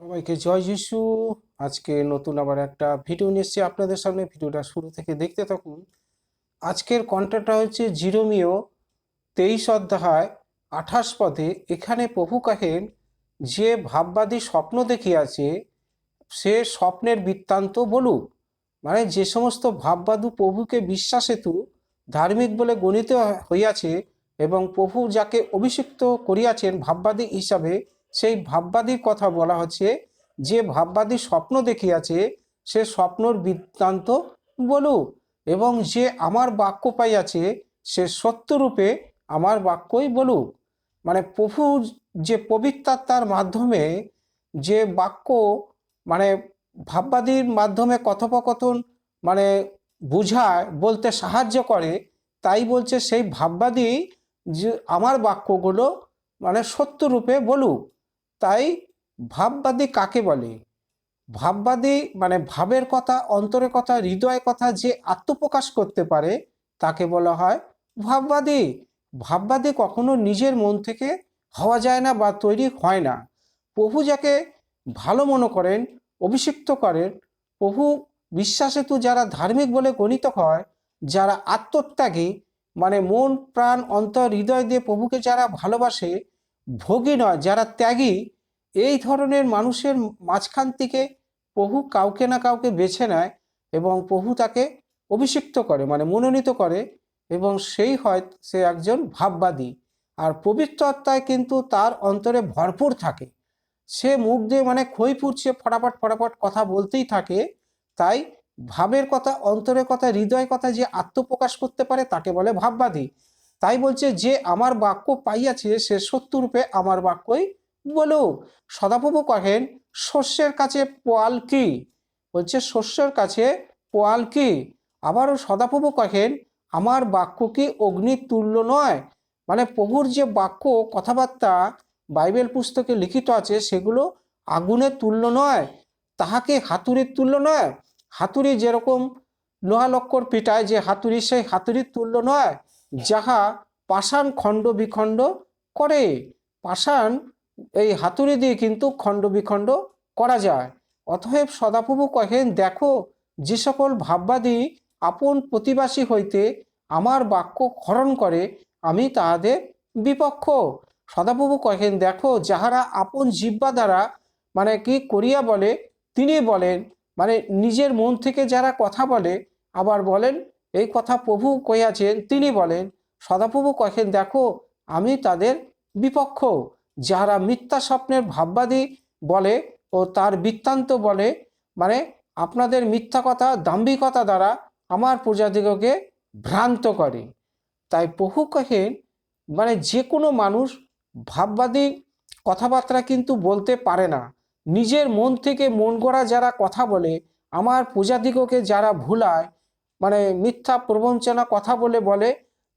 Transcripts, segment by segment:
সবাইকে জয় যিশু। আজকে নতুন আবার একটা ভিডিও নিয়ে এসেছি আপনাদের সামনে। ভিডিওটা শুরু থেকে দেখতে থাকুন। আজকের কন্টেন্টটা হচ্ছে জিরোমিও তেইশ অধ্যায়, আঠাশ পদে, এখানে প্রভু কাহেন যে ভাববাদী স্বপ্ন দেখিয়াছে, সে স্বপ্নের বৃত্তান্ত বলুক। মানে যে সমস্ত ভাববাদু প্রভুকে বিশ্বাস হেতু ধার্মিক বলে গণিত হইয়াছে এবং প্রভু যাকে অভিষিক্ত করিয়াছেন ভাববাদী হিসাবে সেই ভাববাদীর কথা বলা হচ্ছে, যে ভাববাদী স্বপ্ন দেখিয়াছে, সে স্বপ্নর বৃত্তান্ত বলুক এবং যে আমার বাক্য পাইয়াছে, সে সত্যরূপে আমার বাক্যই বলুক মানে প্রভু যে পবিত্রাত্মার মাধ্যমে, যে বাক্য মানে ভাববাদীর মাধ্যমে কথোপকথন মানে বুঝায়, বলতে সাহায্য করে, তাই বলছে সেই ভাববাদী যে আমার বাক্যগুলো মানে সত্যরূপে বলুক তাই ভাববাদী কাকে বলে? ভাববাদী মানে ভাবের কথা, অন্তরের কথা, হৃদয়ের কথা যে আত্মপ্রকাশ করতে পারে, তাকে বলা হয় ভাববাদী। ভাববাদী কখনো নিজের মন থেকে হওয়া যায় না বা তৈরি হয় না। প্রভু যাকে ভালো মনে করেন, অভিষিক্ত করেন, প্রভু বিশ্বাস হেতু যারা ধার্মিক বলে গণিত হয়, যারা আত্মত্যাগী মানে মন, প্রাণ, অন্তর, হৃদয় দিয়ে প্রভুকে যারা ভালোবাসে ভোগী নয়, যারা ত্যাগী, এই ধরনের মানুষের মাঝখান থেকে প্রভু কাউকে না কাউকে বেছে নেয় এবং প্রভু তাকে অভিষিক্ত করে মানে মনোনীত করে এবং সেই হয় সে একজন ভাববাদী। আর পবিত্র আত্মায় কিন্তু তার অন্তরে ভরপুর থাকে। সে মুখ দিয়ে মানে খই ফুটছে, ফটাফট ফটাফট কথা বলতেই থাকে, তাই ভাবের কথা, অন্তরের কথা, হৃদয়ের কথা যে আত্মপ্রকাশ করতে পারে তাকে বলে ভাববাদী। তাই বলছে যে আমার বাক্য পাইয়াছে সে সত্যরূপে আমার বাক্যই বলুক সদাপ্রভু কহেন, শস্যের কাছে পোয়াল কি? বলছে, শস্যের কাছে পোয়াল কি? আবারও সদাপ্রভু কহেন, আমার বাক্য কি অগ্নির তুল্য নয়? মানে প্রভুর যে বাক্য, কথাবার্তা, বাইবেল পুস্তকে লিখিত আছে, সেগুলো আগুনের তুল্য নয়, তাহাকে হাতুড়ির তুল্য নয়। হাতুড়ি যেরকম লোহালক্কর পিটায়, যে হাতুড়ি সেই হাতুড়ির তুল্য নয়। যাহা পাষাণ খণ্ড বিখণ্ড করে। পাষাণ এই হাতুড়ি দিয়ে কিন্তু খণ্ড বিখণ্ড করা যায়। অতএব সদাপ্রভু কহেন, দেখো, যে সকল ভাববাদী আপন প্রতিবাসী হইতে আমার বাক্য খরণ করে, আমি তাহাদের বিপক্ষ। সদাপ্রভু কহেন, দেখো, যাহারা আপন জিব্বা দ্বারা মানে কি করিয়া বলে, তিনি বলেন। মানে নিজের মন থেকে যারা কথা বলে, আবার বলেন এই কথা প্রভু কইয়াছেন, তিনি বলেন, সদাপ্রভু কহেন, দেখো, আমি তাদের বিপক্ষ যারা মিথ্যা স্বপ্নের ভাববাদী বলে ও তার বৃত্তান্ত বলে মানে আপনাদের মিথ্যা কথা, দাম্ভিকতা দ্বারা আমার প্রজাদিগকে ভ্রান্ত করে। তাই প্রভু কহেন মানে যে কোনো মানুষ ভাববাদী কথাবার্তা কিন্তু বলতে পারে না। নিজের মন থেকে মন গড়া যারা কথা বলে, আমার প্রজাদিগকে যারা ভুলায় মানে মিথ্যা প্রবঞ্চনা কথা বলে বলে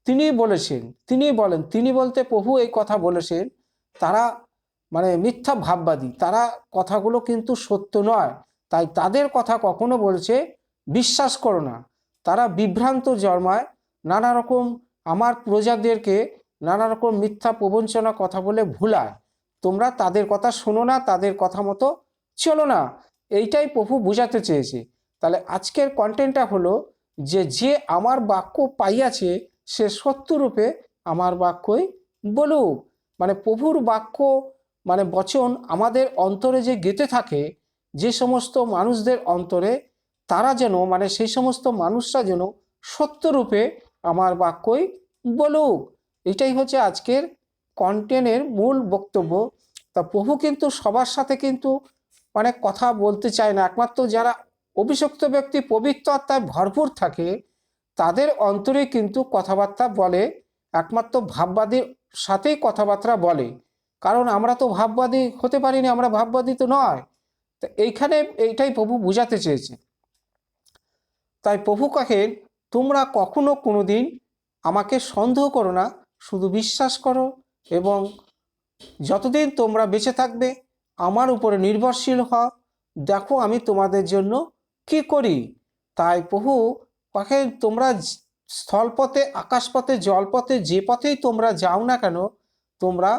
তিনি বলেছেন তিনি বলেন, তিনি বলতে প্রভু এই কথা বলেছেন, তারা মানে মিথ্যা ভাববাদী, তারা কথাগুলো কিন্তু সত্য নয়, তাই তাদের কথা কখনো বলছে বিশ্বাস করো না, তারা বিভ্রান্ত জন্মায়, নানা রকম আমার প্রজাদেরকে নানা রকম মিথ্যা প্রবঞ্চনা কথা বলে ভুলায়, তোমরা তাদের কথা শোনো না, তাদের কথা মতো চলো না, এইটাই প্রভু বোঝাতে চেয়েছে। তাহলে আজকের কন্টেন্টটা হলো যে যে আমার বাক্য পাইয়াছে, সে সত্যরূপে আমার বাক্যই বলুক। মানে প্রভুর বাক্য মানে বচন আমাদের অন্তরে যে গেঁথে থাকে, যে সমস্ত মানুষদের অন্তরে, তারা যেন মানে সেই সমস্ত মানুষরা যেন সত্যরূপে আমার বাক্যই বলুক। এটাই হচ্ছে আজকের কন্টেন্টের মূল বক্তব্য। তা প্রভু কিন্তু সবার সাথে কিন্তু মানে কথা বলতে চায় না। একমাত্র যারা অভিষক্ত ব্যক্তি পবিত্র আত্মায় ভরপুর থাকে, তাদের অন্তরে কিন্তু কথাবার্তা বলে, একমাত্র ভাববাদীর সাথেই কথাবার্তা বলে। কারণ আমরা তো ভাববাদী হতে পারিনি, আমরা ভাববাদী তো নয়। তো এইখানে এইটাই প্রভু বোঝাতে চেয়েছে। তাই প্রভু কহেন তোমরা কখনো কোনো দিন আমাকে সন্দেহ করো না, শুধু বিশ্বাস করো এবং যতদিন তোমরা বেঁচে থাকবে, আমার উপরে নির্ভরশীল হও। দেখো, আমি তোমাদের জন্য কি করি? তাই প্রভু কহেন তোমরা স্থলপথে, আকাশপথে, জলপথে, যে পথেই তোমরা যাও না কেন, তোমরা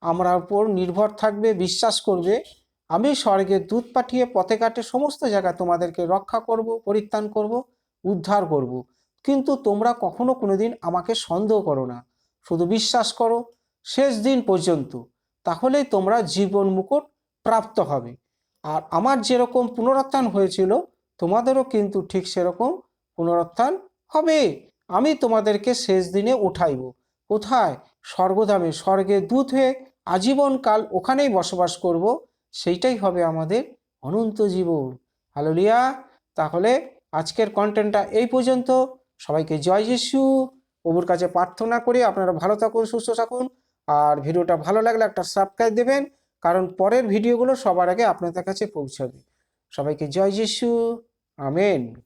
আমার উপর নির্ভর থাকবে, বিশ্বাস করবে। আমি স্বর্গে দুধ পাঠিয়ে পথে ঘাটে সমস্ত জায়গায় তোমাদেরকে রক্ষা করব, পরিত্রাণ করব, উদ্ধার করব। কিন্তু তোমরা কখনো কোনোদিন আমাকে সন্দেহ করো না। শুধু বিশ্বাস করো, শেষ দিন পর্যন্ত। তাহলেই তোমরা জীবন মুকুট প্রাপ্ত হবে। আর আমার যেরকম পুনরুত্থান হয়েছিল তোমাদেরও কিন্তু ঠিক সেরকম পুনরুত্থান হবে। আমি তোমাদেরকে শেষ দিনে উঠাইব। কোথায়? স্বর্গধামে। স্বর্গে দূত হয়ে আজীবনকাল ওখানেই বসবাস করব। সেইটাই হবে আমাদের অনন্ত জীবন। হালেলুয়া। তাহলে আজকের কন্টেন্টটা এই পর্যন্ত। সবাইকে জয় যিশু। প্রভুর কাছে প্রার্থনা করে আপনারা ভালো থাকুন, সুস্থ থাকুন। আর ভিডিওটা ভালো লাগলে একটা সাবস্ক্রাইব দেবেন। কারণ পরের ভিডিওগুলো সবার আগে আপনাদের কাছে পৌঁছাবে। সবাইকে জয় যিশু। Amén.